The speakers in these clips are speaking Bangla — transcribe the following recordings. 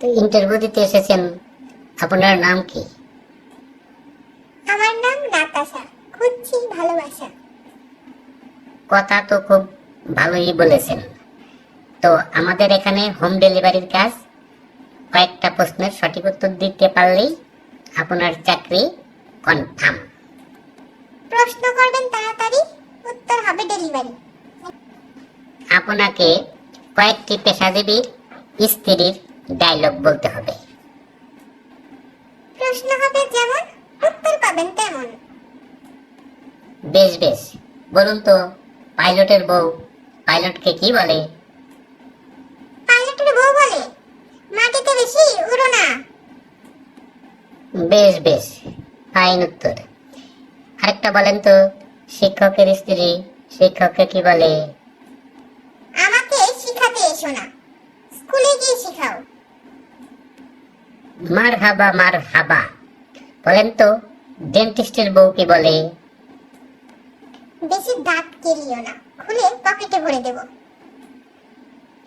তো ইন্টারভিউ দিতে এসেছেন। আপনার নাম কি? আমার নাম নাতাশা। খুঁজছি ভালোবাসা। কথা তো খুব ভালোই বলেছেন। তো আমাদের এখানে হোম ডেলিভারির কাজ। কয়েকটা প্রশ্নের সঠিক উত্তর দিতে পারলেই আপনার চাকরি কনফার্ম। প্রশ্ন করবেন তাড়াতাড়ি উত্তর হবে ডেলিভারি। আপনাকে কয়েকটি পেশাজীবীর স্ত্রীর ডায়লগ বলতে হবে। প্রশ্ন হবে যেমন উত্তর পাবেন তেমন। বেশ বেশ। বলুন তো পাইলটের বউ পাইলটকে কি বলে? পাইলটের বউ বলে মাটিতে বেশি উড়ো না। বেশ বেশ। ফাইন উত্তর। আরেকটা বলেন তো শিক্ষকের স্ত্রী শিক্ষককে কি বলে? আমাকে শিখাতে এসো না। স্কুলে গিয়ে শিখাও। মার হাবা মার হাবা বলেন তো ডেন্টিস্টের বউ কি বলে? বেশি দাঁত কেলিও না খুলে পকেটে ভরে দেব।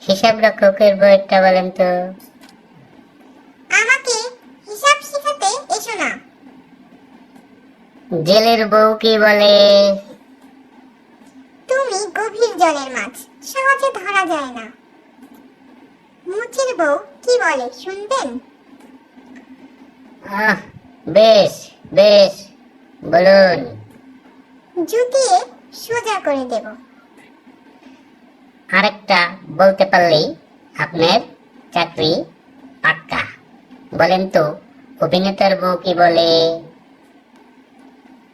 হিসাব রক্ষকের বউটা বলেন তো। আমাকে হিসাব শিখাতে এসো না। জেলের বউ কি বলে? তুমি গভীর জলের মাছ সহজে ধরা যায় না। মুচির বউ কি বলে শুনবেন? আহ বেশ বেশ বলুন। জুতিয়ে সোজা করে দেব। আরেকটা বলতে পারলেই আপনার চাকরি পাক্কা। বলেন তো অভিনেতার বউ কি বলে?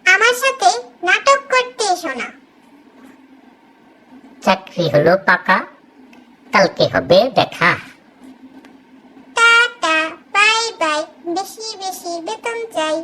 আমার সাথে নাটক করতে এসো না। চাকরি হলো পাকা কালকে হবে দেখা। বেশি বেতন চাই